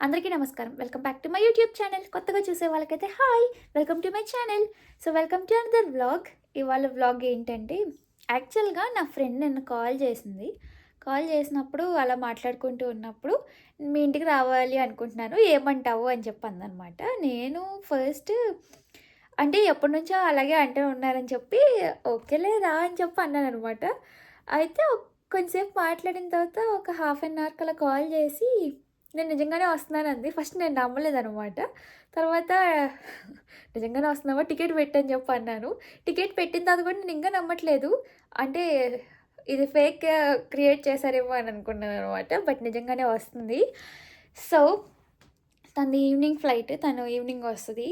అందరికీ నమస్కారం. Welcome back to my YouTube channel. కొత్తగా చూసే వాళ్ళకైతే hi. Welcome to my channel. So welcome to another vlog. ఇవాళ వ్లాగ్ ఏంటంటే యాక్చువల్గా నా ఫ్రెండ్ నన్ను కాల్ చేసింది. కాల్ చేసినప్పుడు అలా మాట్లాడుకుంటూ ఉన్నప్పుడు మీ ఇంటికి రావాలి అనుకుంటున్నాను ఏమంటావు? అని చెప్పింది అనమాట నేను ఫస్ట్ అంటే ఎప్పటి నుంచో అలాగే అంటే ఉన్నారని చెప్పి ఓకేలే రా అని చెప్పి అన్నాను అనమాట అయితే కొంచెంసేపు మాట్లాడిన తర్వాత ఒక హాఫ్ అన్ అవర్కి అలా కాల్ చేసి నేను నిజంగానే వస్తున్నానంది. ఫస్ట్ నేను నమ్మలేదనమాట తర్వాత నిజంగానే వస్తున్నావా? టికెట్ పెట్టని చెప్పి అన్నాను. టికెట్ పెట్టిన తర్వాత కూడా నేను ఇంకా నమ్మట్లేదు. అంటే ఇది ఫేక్ క్రియేట్ చేశారేమో అని అనుకున్నాను అనమాట బట్ నిజంగానే వస్తుంది. సో తను ఈవినింగ్ ఫ్లైట్ తను ఈవినింగ్ వస్తుంది.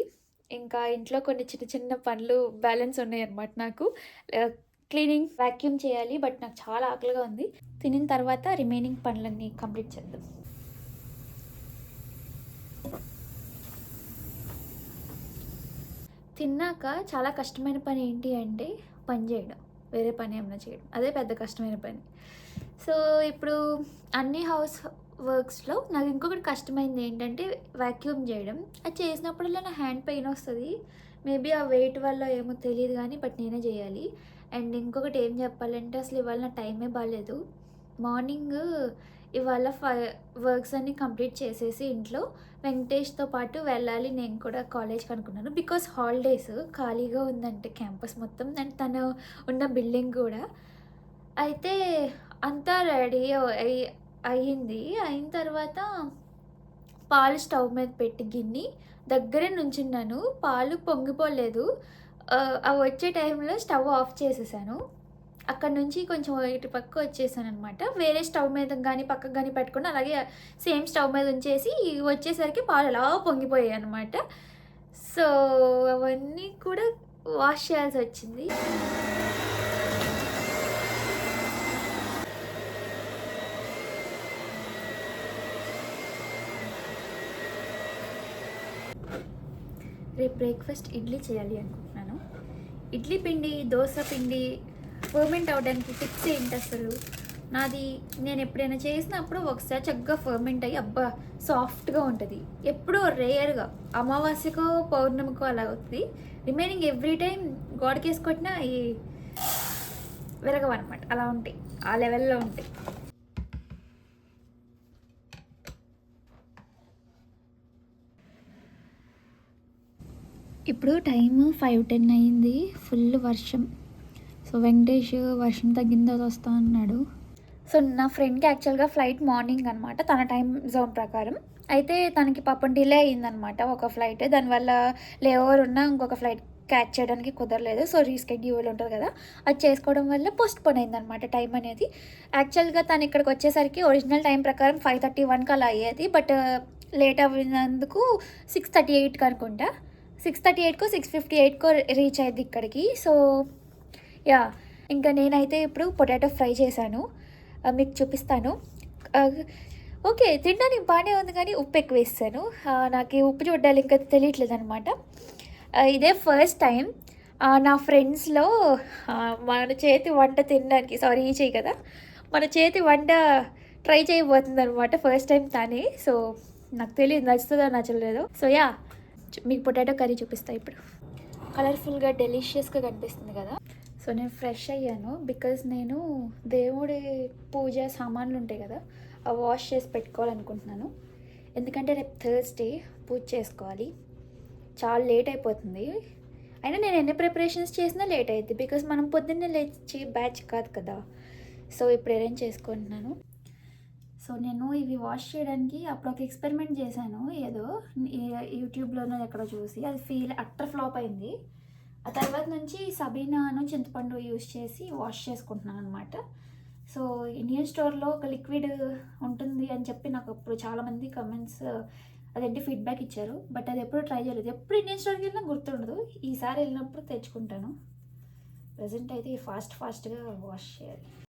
ఇంకా ఇంట్లో కొన్ని చిన్న చిన్న పనులు బ్యాలెన్స్ ఉన్నాయన్నమాట నాకు. క్లీనింగ్ వ్యాక్యూమ్ చేయాలి బట్ నాకు చాలా ఆకలిగా ఉంది. తినిన తర్వాత రిమైనింగ్ పనులన్నీ కంప్లీట్ చేద్దాం. తిన్నాక చాలా కష్టమైన పని ఏంటి అంటే పని చేయడం. వేరే పని ఏమైనా చేయడం. అదే పెద్ద కష్టమైన పని. సో ఇప్పుడు అన్ని హౌస్ వర్క్స్లో నాకు ఇంకొకటి కష్టమైంది ఏంటంటే వ్యాక్యూమ్ చేయడం. అది చేసినప్పుడల్లా నా హ్యాండ్ పెయిన్ వస్తుంది. మేబీ ఆ వెయిట్ వల్ల ఏమో తెలియదు కానీ బట్ నేనే చేయాలి. అండ్ ఇంకొకటి ఏం చెప్పాలంటే అసలు ఇవాళ నా టైమే బాగాలేదు మార్నింగ్ ఇవాళ ఫై వర్క్స్ అన్ని కంప్లీట్ చేసేసి ఇంట్లో వెంకటేష్తో పాటు వెళ్ళాలి. నేను కూడా కాలేజ్కి అనుకున్నాను బికాస్ హాలిడేస్ ఖాళీగా ఉందంటే క్యాంపస్ మొత్తం. అండ్ తను ఉన్న బిల్డింగ్ కూడా. అయితే అంతా రెడీ అయి అయ్యింది. అయిన తర్వాత పాలు స్టవ్ మీద పెట్టి గిన్ని దగ్గరే నుంచున్నాను. పాలు పొంగిపోలేదు. అవి వచ్చే టైంలో స్టవ్ ఆఫ్ చేసేసాను. అక్కడ నుంచి కొంచెం ఇటు పక్క వచ్చేసాను అనమాట వేరే స్టవ్ మీద కానీ పక్కకు కానీ పెట్టుకుని అలాగే సేమ్ స్టవ్ మీద ఉంచేసి వచ్చేసరికి పాలు అలా పొంగిపోయాయి అనమాట సో అవన్నీ కూడా వాష్ చేయాల్సి వచ్చింది. రేపు బ్రేక్ఫాస్ట్ ఇడ్లీ చేయాలి అనుకుంటున్నాను. ఇడ్లీ పిండి దోశ పిండి ఫర్మెంట్ అవడానికి టిప్స్ ఏంటి అసలు? నాది నేను ఎప్పుడైనా చేసినప్పుడు ఒకసారి చక్కగా ఫర్మెంట్ అయ్యి అబ్బా సాఫ్ట్గా ఉంటుంది. ఎప్పుడో రేయర్గా అమావాస్యకో పౌర్ణమికో అలా అవుతుంది. రిమైనింగ్ ఎవ్రీ టైం గోడకి వేసుకొట్టినా ఈ విరగవన్నమాట. అలా ఉంటాయి. ఆ లెవెల్లో ఉంటాయి. ఇప్పుడు టైము ఫైవ్ టెన్ అయింది. ఫుల్ వర్షం. సో వెంకటేష్ వర్షం తగ్గిన తర్వాత వస్తా అన్నాడు. సో నా ఫ్రెండ్కి యాక్చువల్గా ఫ్లైట్ మార్నింగ్ అనమాట తన టైం జోన్ ప్రకారం. అయితే తనకి పాపం డిలే అయిందనమాట ఒక ఫ్లైట్ దానివల్ల లేఓవర్ ఉన్న ఇంకొక ఫ్లైట్ క్యాచ్ చేయడానికి కుదరలేదు. సో రీస్కెడ్యూల్ ఉంటుంది కదా అది చేసుకోవడం వల్ల పోస్ట్ పోన్ అయిందనమాట టైం అనేది. యాక్చువల్గా తను ఇక్కడికి వచ్చేసరికి ఒరిజినల్ టైం ప్రకారం ఫైవ్ థర్టీ వన్కి అలా అయ్యేది బట్ లేట్ అవ్వినందుకు సిక్స్ థర్టీ ఎయిట్కి అనుకుంటా. సిక్స్ థర్టీ ఎయిట్కో సిక్స్ ఫిఫ్టీ ఎయిట్కో రీచ్ అయ్యింది ఇక్కడికి. సో యా ఇంకా నేనైతే ఇప్పుడు పొటాటో ఫ్రై చేశాను. Uh, మీకు చూపిస్తాను. Uh, ఓకే తినడానికి బాగానే ఉంది కానీ ఉప్పు ఎక్కువ వేస్తాను. Uh, నాకు ఉప్పు చూడాలి ఇంకా తెలియట్లేదు అనమాట ఇదే ఫస్ట్ టైం నా ఫ్రెండ్స్లో మన చేతి వంట తినడానికి సారీ ఈ చేయి కదా. మన చేతి వంట ట్రై చేయబోతుంది అనమాట ఫస్ట్ టైం తానే. సో నాకు తెలియదు నచ్చుతుందో నచ్చలేదు. సో యా మీకు పొటాటో కర్రీ చూపిస్తాను ఇప్పుడు. కలర్ఫుల్గా డెలిషియస్గా కనిపిస్తుంది కదా. సో నేను ఫ్రెష్ అయ్యాను బికాజ్ నేను దేవుడి పూజ సామాన్లు ఉంటాయి కదా అవి వాష్ చేసి పెట్టుకోవాలనుకుంటున్నాను. ఎందుకంటే రేపు థర్స్డే పూజ చేసుకోవాలి. చాలా లేట్ అయిపోతుంది. అయినా నేను ఎన్ని ప్రిపరేషన్స్ చేసినా లేట్ అయింది బికాజ్ మనం పొద్దున్నే లేచి బ్యాచ్ కాదు కదా. సో ఇప్పుడు అరేంజ్ చేసుకుంటున్నాను. సో నేను ఇవి వాష్ చేయడానికి అప్పుడు ఒక ఎక్స్పెరిమెంట్ చేశాను. ఏదో యూట్యూబ్లోనో ఎక్కడో చూసి అది ఫీల్ అట్టర్ ఫ్లాప్ అయింది. ఆ తర్వాత నుంచి సబీనాను చింతపండు యూస్ చేసి వాష్ చేసుకుంటున్నాను అనమాట సో ఇండియన్ స్టోర్లో ఒక లిక్విడ్ ఉంటుంది అని చెప్పి నాకు అప్పుడు చాలామంది కమెంట్స్ అదేంటి ఫీడ్బ్యాక్ ఇచ్చారు. బట్ అది ఎప్పుడు ట్రై చేయలేదు. ఎప్పుడు ఇండియన్ స్టోర్కి వెళ్ళినా గుర్తుండదు. ఈసారి వెళ్ళినప్పుడు తెచ్చుకుంటాను. ప్రజెంట్ అయితే ఫాస్ట్ ఫాస్ట్గా వాష్ చేయాలి.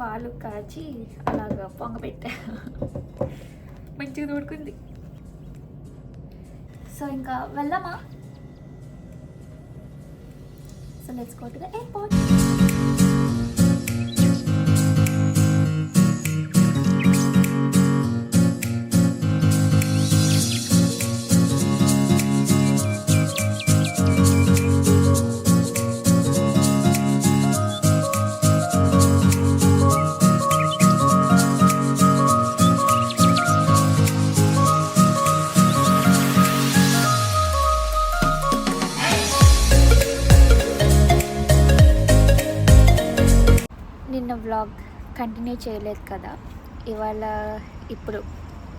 పాలు కాచి అలాగా పొంగ పెట్టా. మంచిగా తోడుకుంది. సో ఇంకా వెళ్దామా? So let's go to the airport నిన్న వ్లాగ్ కంటిన్యూ చేయలేదు కదా. ఇవాళ ఇప్పుడు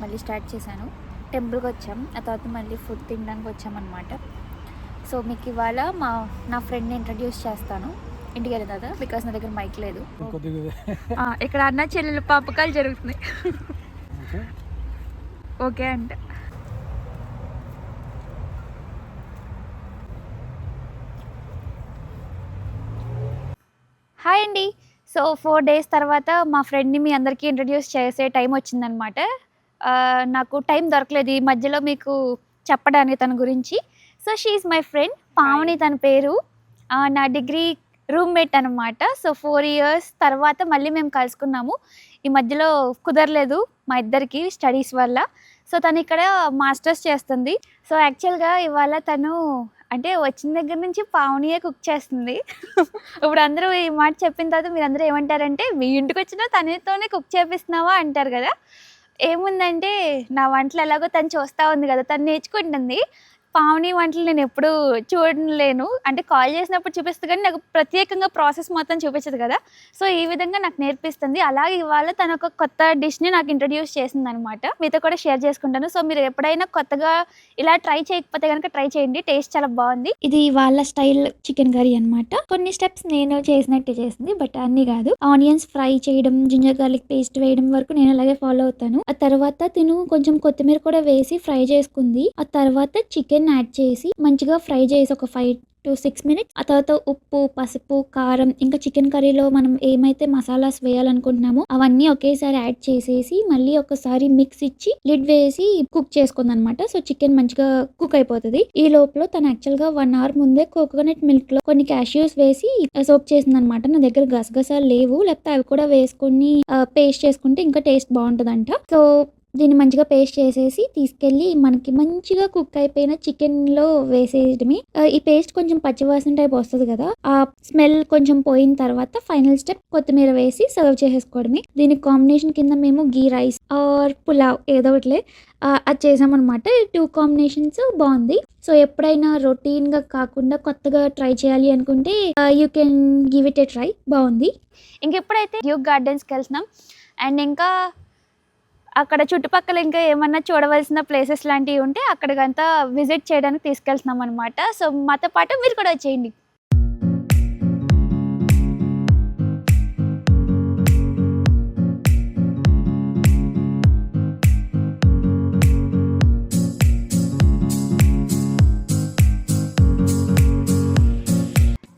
మళ్ళీ స్టార్ట్ చేశాను. టెంపుల్కి వచ్చాం. ఆ తర్వాత మళ్ళీ ఫుడ్ తినడానికి వచ్చామన్నమాట. సో మీకు ఇవాళ మా నా ఫ్రెండ్ని ఇంట్రడ్యూస్ చేస్తాను. ఇంటికి వెళ్ళిన తర్వాత బికాస్ నా దగ్గర మైక్ లేదు. ఇక్కడ అన్న చెల్లెలు పాపకాలు జరుగుతున్నాయి. ఓకే. ఓకే అంట. హాయ్ అండి. సో ఫోర్ డేస్ తర్వాత మా ఫ్రెండ్ని మీ అందరికీ ఇంట్రడ్యూస్ చేసే టైం వచ్చిందనమాట నాకు టైం దొరకలేదు. ఈ మధ్యలో మీకు చెప్పడానికి తన గురించి. So she's my friend Pavani తన పేరు. నా డిగ్రీ రూమ్మేట్ అనమాట సో ఫోర్ ఇయర్స్ తర్వాత మళ్ళీ మేము కలుసుకున్నాము. ఈ మధ్యలో కుదరలేదు మా ఇద్దరికి స్టడీస్ వల్ల. సో తను ఇక్కడ మాస్టర్స్ చేస్తుంది. సో యాక్చువల్గా ఇవాళ తను అంటే వచ్చిన దగ్గర నుంచి పావనియే కుక్ చేస్తుంది. ఇప్పుడు అందరూ ఈ మాట చెప్పిన తర్వాత మీరు అందరూ ఏమంటారంటే మీ ఇంటికి వచ్చినా తనతోనే కుక్ చేపిస్తున్నావా? అంటారు కదా. ఏముందంటే నా వంటలు ఎలాగో తను చూస్తూ ఉంది కదా తను నేర్చుకుంటుంది. పావని వంటలు నేను ఎప్పుడు చూడలేను. అంటే కాల్ చేసినప్పుడు చూపిస్తుంది కానీ నాకు ప్రత్యేకంగా ప్రాసెస్ మొత్తం చూపించదు కదా. సో ఈ విధంగా నాకు నేర్పిస్తుంది. అలాగే ఇవాళ తన ఒక కొత్త డిష్ని నాకు ఇంట్రడ్యూస్ చేసింది అనమాట మీతో కూడా షేర్ చేసుకుంటాను. సో మీరు ఎప్పుడైనా కొత్తగా ఇలా ట్రై చేయకపోతే కనుక ట్రై చేయండి. టేస్ట్ చాలా బాగుంది. ఇది వాళ్ళ స్టైల్ చికెన్ కర్రీ అనమాట కొన్ని స్టెప్స్ నేను చేసినట్టు చేసింది బట్ అన్ని కాదు. ఆనియన్స్ ఫ్రై చేయడం జింజర్ గార్లిక్ పేస్ట్ వేయడం వరకు నేను అలాగే ఫాలో అవుతాను. ఆ తర్వాత తిను కొంచెం కొత్తిమీర కూడా వేసి ఫ్రై చేసుకుంది. ఆ తర్వాత చికెన్ యాడ్ చేసి మంచిగా ఫ్రై చేసి ఒక ఫైవ్ టు సిక్స్ మినిట్స్. ఆ తర్వాత ఉప్పు పసుపు కారం ఇంకా చికెన్ కర్రీలో మనం ఏమైతే మసాలాస్ వేయాలనుకుంటున్నామో అవన్నీ ఒకేసారి యాడ్ చేసేసి మళ్ళీ ఒకసారి మిక్స్ ఇచ్చి లిడ్ వేసి కుక్ చేసుకుంది అనమాట సో చికెన్ మంచిగా కుక్ అయిపోతుంది. ఈ లోపల తను యాక్చువల్గా వన్ అవర్ ముందే కోకోనట్ మిల్క్లో కొన్ని క్యాష్యూస్ వేసి సోప్ చేసింది అనమాట నా దగ్గర గసగసాలు లేవు. లేకపోతే అవి కూడా వేసుకొని పేస్ట్ చేసుకుంటే ఇంకా టేస్ట్ బాగుంటుందంట. సో దీన్ని మంచిగా పేస్ట్ చేసేసి తీసుకెళ్ళి మనకి మంచిగా కుక్ అయిపోయిన చికెన్లో వేసేయడమే. ఈ పేస్ట్ కొంచెం పచ్చివాసన టైప్ వస్తుంది కదా ఆ స్మెల్ కొంచెం పోయిన తర్వాత ఫైనల్ స్టెప్ కొత్తిమీర వేసి సర్వ్ చేసేసుకోవడమే. దీనికి కాంబినేషన్ కింద మేము గీ రైస్ ఆర్ పులావ్ ఏదో ఒకటిలే అది చేసామన్నమాట. ఈ టూ కాంబినేషన్స్ బాగుంది. సో ఎప్పుడైనా రొటీన్గా కాకుండా కొత్తగా ట్రై చేయాలి అనుకుంటే you can give it a try. బాగుంది. ఇంకెప్పుడైతే డ్యూక్ గార్డెన్స్కి వెళ్తున్నాం అండ్ ఇంకా అక్కడ చుట్టుపక్కల ఇంకా ఏమన్నా చూడవలసిన ప్లేసెస్ లాంటివి ఉంటే అక్కడికంతా విజిట్ చేయడానికి తీసుకెళ్తున్నాం అనమాట సో మాతో పాటు మీరు కూడా వచ్చేయండి.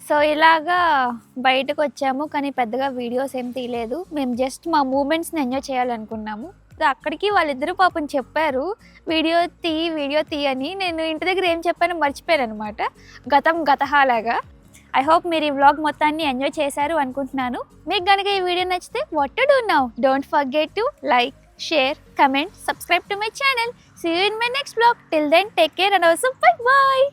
సో ఇలాగా బయటకు వచ్చాము కానీ పెద్దగా వీడియోస్ ఏం తీయలేదు. మేము జస్ట్ మా మూమెంట్స్ని ఎంజాయ్ చేయాలనుకున్నాము. అక్కడికి వాళ్ళిద్దరూ పాపం చెప్పారు వీడియో తీ వీడియో తీ అని. నేను ఇంటి దగ్గర ఏం చెప్పానో మర్చిపోయాను అనమాట గతం గతహాలాగా. ఐ హోప్ మీరు ఈ వ్లాగ్ మొత్తాన్ని ఎంజాయ్ చేశారు అనుకుంటున్నాను. మీకు కనుక ఈ వీడియో నచ్చితే what to do now? Don't forget to like share comment subscribe to my channel. See you in my next vlog. Till then take care and also bye bye.